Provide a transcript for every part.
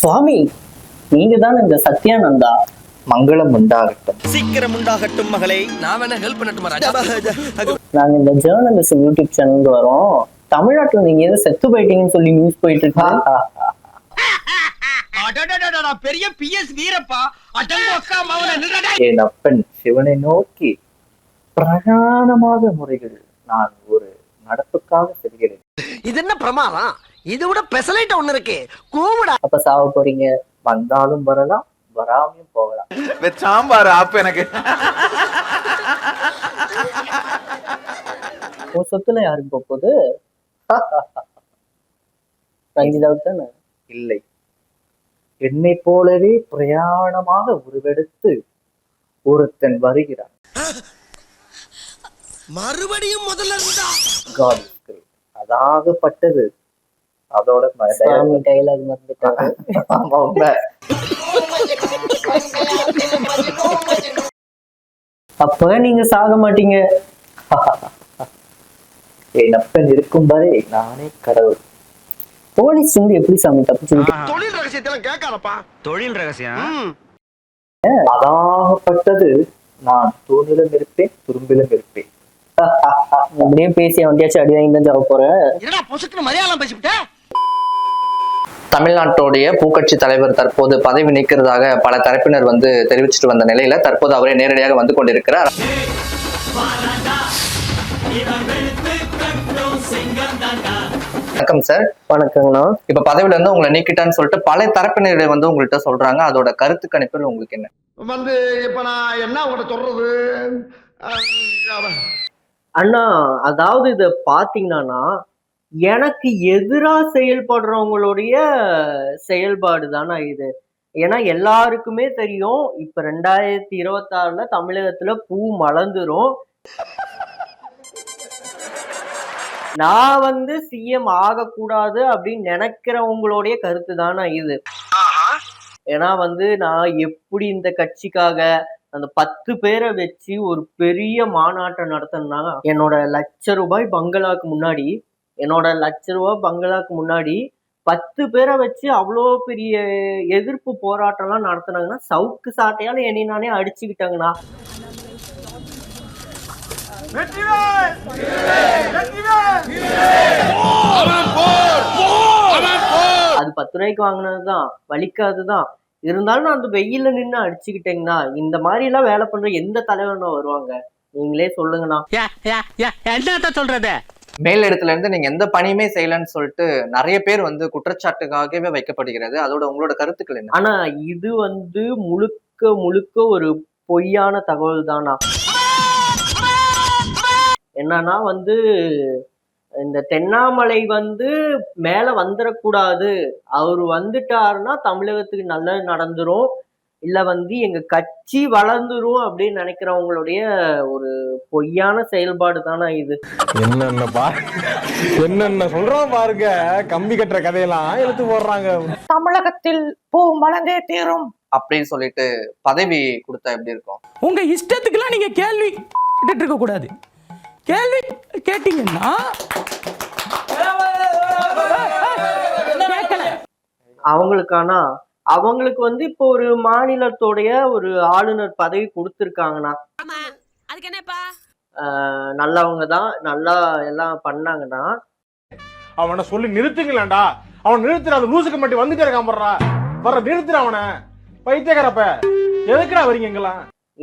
சுவாமி நீங்க தான் இந்த சத்யானந்தா மங்களம் உண்டாகட்டும். சீக்கிரம் உண்டாகட்டும் மகளே. நான் வேணா ஹெல்ப் பண்ணட்டுமா நாங்க இந்த ஜேர்னலிசம் யூடியூப் சேனல் வரோம். தமிழ்நாட்டுல நீங்க ஏதோ செத்து போயிட்டீங்கன்னு சொல்லி நியூஸ் போயிட்டு இருக்கு அடடடடடா, பெரிய பிஎஸ் வீரப்பா. அடங்கு அக்கா மவன நின்றடா என் அப்பன் சிவனை நோக்கி பிரயாணமாக முறைகள் நான் ஒரு நடப்புக்காக செல்கிறேன். இது என்ன பிரமாதம்? இது விட பெசலைட் ஒண்ணு இருக்கு. கூவுடா. அப்ப சாவ போறீங்க. வந்தாலும் வரலாம் வராமையும் போகலாம். சாம்பார் ஆப் எனக்கு. உன் சொத்துல யாருக்கு போக போகுது ரஞ்சிதாவுக்கு தானே இல்லை. என்னை போலவே பிரயாணமாக உருவெடுத்து ஒருத்தன் வருகிறான். மறுபடியும் முதல்ல. அதாகப்பட்டது. அதோட டைலாக் மறந்துட்டாங்க ஆமா, உண்மை. அப்ப நீங்க சாக மாட்டீங்க. என் அப்பன் இருக்கும் வரை நானே கடவுள். போலீஸ் வந்து எப்படி சாமி தப்பிச்சுக்கிட்டு தொழில் ரகசியத்தெல்லாம் கேட்காதப்பா. தொழில் ரகசியம்? அதாகப்பட்டது நான் தூணிலும் இருப்பேன் துரும்பிலும் இருப்பேன். அப்படியே பேசி வண்டியாச்சும் அடி வாங்கி தான் சாவ போற என்னடா பொசுக்குன்னு மலையாளம் பேசிவிட்ட தமிழ்நாட்டுடைய பூக்கட்சி தலைவர் தற்போது பதவி நீக்கிறதாக பல தரப்பினர் வந்து தெரிவிச்சிட்டு வந்த நிலையில தற்போது அவரே நேரடியாக வந்து கொண்டிருக்கிறார். வணக்கம் சார். வணக்கங்கண்ணா. இப்ப பதவியில இருந்து உங்களை நீக்கிட்டான்னு சொல்லிட்டு பல தரப்பினர் வந்து உங்கள்கிட்ட சொல்றாங்க. அதோட கருத்து கணிப்பில் உங்களுக்கு என்ன? வந்து இப்ப நான் என்ன உங்கள்ட்ட சொல்றது? அண்ணா அதாவது இத பாத்தீங்கன்னா எனக்கு எதிரா செயல்படுறவங்களுடைய செயல்பாடு தானே இது? ஏன்னா எல்லாருக்குமே தெரியும் இப்ப ரெண்டாயிரத்தி இருபத்தி ஆறுல தமிழகத்துல பூ மலர்ந்துரும். நான் வந்து சிஎம் ஆகக்கூடாது அப்படின்னு நினைக்கிறவங்களுடைய கருத்து தானே இது ஏன்னா வந்து நான் எப்படி இந்த கட்சிக்காக அந்த பத்து பேரை வச்சு ஒரு பெரிய மாநாட்டை நடத்தினா என்னோட லட்ச ரூபாய் பங்களாக்கு முன்னாடி என்னோட லட்ச ரூபாய் பங்களாக்கு முன்னாடி பத்து பேரை வச்சு அவ்வளோ பெரிய எதிர்ப்பு போராட்டம்லாம் நடத்துனாங்கன்னா சவுக்கு சாட்டையால என்னை நானே அடிச்சுக்கிட்டாங்கண்ணா. அது பத்து ரூபாய்க்கு வாங்கினதுதான் வலிக்காதுதான் இருந்தாலும் நான் அந்த வெயில நின்று அடிச்சுக்கிட்டேங்கண்ணா. இந்த மாதிரி எல்லாம் வேலை பண்ற எந்த தலைவர்னா வருவாங்க? நீங்களே சொல்லுங்கண்ணா. என்னத்த சொல்றது? மேல் இடத்துல இருந்து நீங்க எந்த பணியுமே செய்யலன்னு சொல்லிட்டு நிறைய பேர் வந்து குற்றச்சாட்டுக்காகவே வைக்கப்படுகிறது. அதோட உங்களோட கருத்துக்கள் என்ன? ஆனா இது வந்து முழுக்க முழுக்க ஒரு பொய்யான தகவல் தானா? என்னன்னா வந்து இந்த தென்னாமலை வந்து மேல வந்துடக்கூடாது அவர் வந்துட்டாருன்னா தமிழகத்துக்கு நல்லது நடந்துரும். இல்ல வந்து எங்க கட்சி வளர்ந்துரும் அப்படின்னு நினைக்கிறவங்களுடைய ஒரு பொய்யான செயல்பாடு தானா இது? என்னென்ன பா என்னென்ன சொல்றோம் பாருங்க. கம்பி கட்டுற கதையெல்லாம் எடுத்து போடுறாங்க. தமிழகத்தில் பூ மலர்ந்தே தீரும். அப்படின்னு சொல்லிட்டு பதவி கொடுத்தா எப்படி இருக்கும்? உங்க இஷ்டத்துக்குலாம் நீங்க கேள்வி கேட்டுட்டு இருக்க கூடாது. கேள்வி கேட்டீங்கன்னா கேட்கல அவங்களுக்கானா அவங்களுக்கு வந்து இப்போ ஒரு மாநிலத்தோடைய ஒரு ஆளுநர் பதவி கொடுத்துருக்காங்கண்ணா. அதுக்கு என்னப்பா? நல்லவங்க தான் நல்லா எல்லாம் பண்ணாங்கன்னா அவனை சொல்லி நிறுத்துங்களேன்டா. அவன் நிறுத்துற அந்த லூசுக்கு மட்டும் வந்துட்டே இருக்கான் போடுறா வர நிறுத்துற அவனை. பைத்தியக்காரப்ப. எதுக்குடா வரீங்க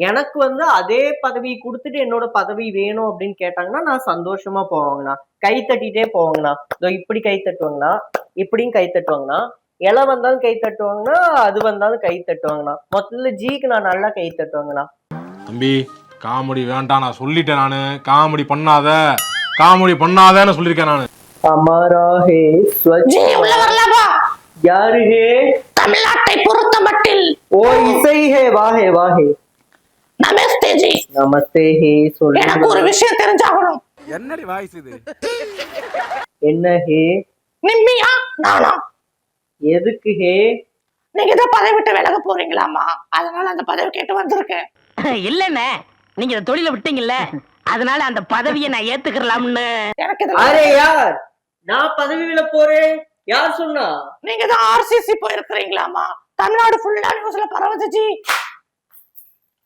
எனக்கு வந்து அதே பதவி கொடுத்துட்டு என்னோட பதவி வேணும் அப்படின்னு கேட்டாங்கன்னா நான் சந்தோஷமா போவாங்கண்ணா. கை தட்டிட்டே போவாங்கண்ணா. இதோ இப்படி கை தட்டுவாங்கண்ணா. இப்படியும் கை தட்டுவாங்கண்ணா. இலை வந்தாலும் கை தட்டுவாங்கண்ணா அது வந்தாலும் கை தட்டுவாங்கண்ணா. மொத்தத்துல ஜிக்கு நான் நல்லா கை தட்டுவாங்கண்ணா. தம்பி காமெடி வேண்டாம் நான் சொல்லிட்டேன் நானு. காமெடி பண்ணாத. காமெடி பண்ணாதேன்னு சொல்லியிருக்கேன் நானு. அமரா ஹே ஸ்வச் உள்ள வரலாமா யாரு ஹே தமிழ்நாட்டை பொறுத்த மட்டில். ஓ இசை ஹே வா ஹே வா ஹே நமஸ்தே ஜி நமஸ்தே ஹே எனக்கு ஒரு விஷயம் தெரிஞ்சாகணும். என்னடி வாய்ஸ் இது? என்ன ஹே நிம்மியா நானா? எதுக்கு ஹே நீங்க இதை பதவி விட்டு விலக போறீங்களாமா அதனால அந்த பதவி கேட்டு வந்திருக்கேன். இல்லண்ணே. நீங்க இந்த தொழில விட்டீங்கல்ல. அதனால அந்த பதவியை நான் ஏத்துக்கலாம்னு எனக்கு இதுல அரே யார்? நான் பதவி விட போறேன். யார் சொன்னா? நீங்க தான் ஆர்சிசி போயிருக்கிறீங்களாமா தமிழ்நாடு ஃபுல்லா நியூஸ்ல பரவுச்சு ஜி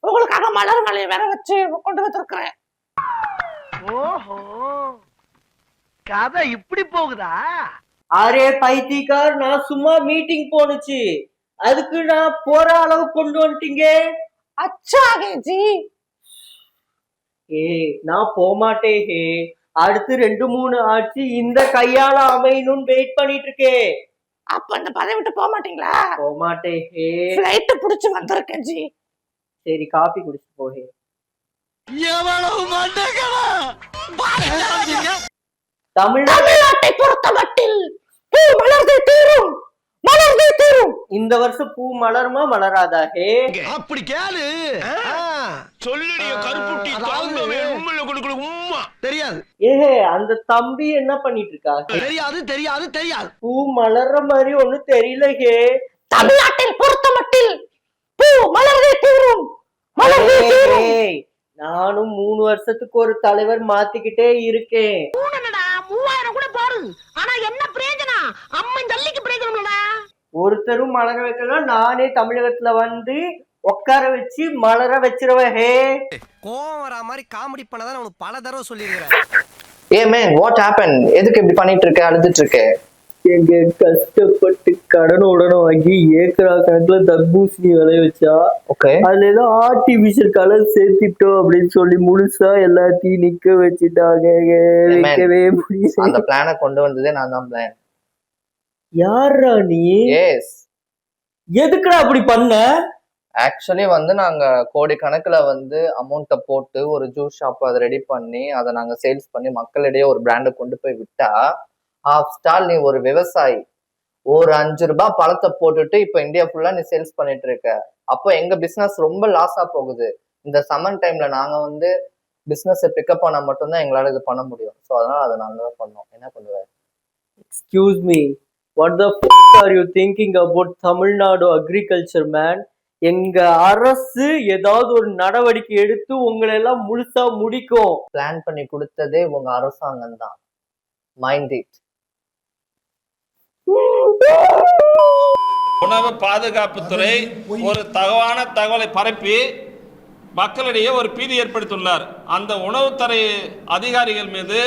உங்களுக்காக மலர் மலையை வேற வச்சு கொண்டு வந்திருக்கிறேன். ஓஹோ. கதை இப்படி போகுதா? அரே பைத்தியக்கார் நான் சும்மா மீட்டிங் போனுச்சு அதுக்கு நான் போற அளவு கொண்டு வந்துட்டீங்க? அச்சா ஜி ஏ நான் போமாட்டேன் ஹே. அடுத்து ரெண்டு மூணு ஆட்சி இந்த கையால அமையணும்னு வெயிட் பண்ணிட்டு இருக்கேன் அப்ப இந்த பதவி விட்டு போக மாட்டீங்களா போமாட்டேன் ஹே. பிளைட் புடிச்சு வந்திருக்கேன் ஜி. சரி காபி குடிச்சிட்டு போகே எவ்வளவு மண்டகடா தமிழ்நாடு தமிழ்நாட்டை பொறுத்த மட்டில் பூ மலர்ந்து தீரும் மலர்ந்து தீரும். இந்த வருஷம் பூ மலருமா மலராதா? ஹே. அப்படி கேளு. சொல்லுடைய கருப்புட்டி தாங்கவே உண்மையில கொடுக்கல உம்மா. தெரியாது. ஏஹே அந்த தம்பி என்ன பண்ணிட்டு இருக்கா தெரியாது தெரியாது தெரியாது. பூ மலர்ற மாதிரி ஒண்ணும் தெரியல ஹே. தமிழ்நாட்டில் பொறுத்த மட்டில் பூ மலர்ந்து தீரும் மலர்ந்து தீரும். நானும் மூணு வருஷத்துக்கு ஒரு தலைவர் மாத்திக்கிட்டே இருக்கேன். மூவாயிரம் கூட போடு ஆனா என்ன பிரயோஜனம்? அம்மன் ஜல்லிக்கு பிரயோஜனம் ஒருத்தரும் மலர வைக்கலாம் நானே தமிழகத்துல வந்து உட்கார வச்சு மலர வச்சிருவேன். ஹே. கோவம் வரா மாதிரி காமெடி பண்ணதான் உனக்கு பல தடவை சொல்லியிருக்கிறேன். ஏ மேன் வாட் ஹேப்பன் எதுக்கு இப்படி பண்ணிட்டு இருக்க? அழுதுட்டு இருக்க? எங்க கஷ்டப்பட்டு கடன் உடனே வாங்கி ஏக்கரா கணக்குல தர்பூசணி விளைய வச்சா ஓகே அதுல ஏதோ ஆர்டிபிஷியல் கலர் சேர்த்திட்டோம் அப்படின்னு சொல்லி முழுசா எல்லாத்தையும் நிக்க வச்சுட்டாங்க. வைக்கவே முடியல. அந்த பிளானை கொண்டு வந்ததே நான் தான் பிளான் யாரா நீ? எஸ் எதுக்குடா அப்படி பண்ண? ஆக்சுவலி வந்து நாங்க கோடி கணக்குல வந்து அமௌண்ட்டை போட்டு ஒரு ஜூஸ் ஷாப் அதை ரெடி பண்ணி அதை நாங்க சேல்ஸ் பண்ணி மக்களிடையே ஒரு பிராண்டை கொண்டு போய் விட்டா ஆஃப் ஸ்டால் நீ ஒரு விவசாயி. ஒரு அஞ்சு ரூபாய் பழத்தை போட்டுட்டு இப்ப இந்தியா ஃபுல்லா நீ சேல்ஸ் பண்ணிட்டு இருக்க. அப்போ எங்க பிசினஸ் ரொம்ப லாஸா போகுது. இந்த சம்மன் டைம்ல நாங்க வந்து பிசினஸ் பிக்கப் பண்ணா மட்டும்தான் எங்களால இது பண்ண முடியும். ஸோ அதனால அதை நாங்க தான் பண்ணோம். என்ன பண்ணுவேன் excuse me what the are you thinking about Tamil Nadu agriculture man எங்க அரசு ஏதாவது ஒரு நடவடிக்கை எடுத்து உங்களை எல்லாம் முழுசா முடிக்கும். பிளான் பண்ணி கொடுத்ததே உங்க அரசாங்கம் தான். மைண்ட் இட் உணவு பாதுகாப்புத்துறை ஒரு தகவான தகவலை பரப்பி மக்களிடையே ஒரு பீதி ஏற்படுத்தியுள்ளார். அந்த உணவுத்துறை அதிகாரிகள் மீது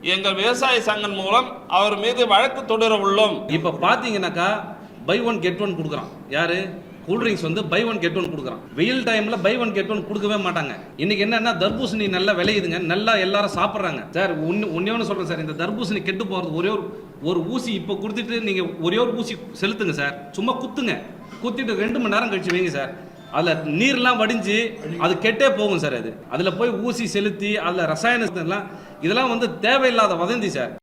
எங்கள் விவசாய சங்கம் மூலம் அவர் மீது வழக்கு தொடர உள்ளோம். இப்ப பாத்தீங்கன்னாக்கா பை ஒன் கெட் ஒன் கொடுக்குறான். யாரு? கூல்ட்ரிங்க்ஸ் வந்து பை ஒன் கெட் ஒன் கொடுக்குறான். வெயில் டைம்ல பை ஒன் கெட் ஒன் கொடுக்கவே மாட்டாங்க. இன்னைக்கு என்னன்னா தர்பூசணி நல்லா விளையுதுங்க. நல்லா எல்லாரும் சாப்பிட்றாங்க. சார் ஒன்று ஒன்னே ஒன்று சொல்றேன் சார். இந்த தர்பூசணி கெட்டு போறது ஒரே ஒரு ஒரு ஊசி இப்போ கொடுத்துட்டு நீங்க ஒரே ஒரு ஊசி செலுத்துங்க சார். சும்மா குத்துங்க. குத்திட்டு ரெண்டு மணி நேரம் கழிச்சு வைங்க சார். அதில் நீர்லாம் வடிஞ்சு அது கெட்டே போகும் சார் அது. அதில் போய் ஊசி செலுத்தி அதில் ரசாயனத்தெல்லாம் இதெல்லாம் வந்து தேவையில்லாத வதந்தி சார்.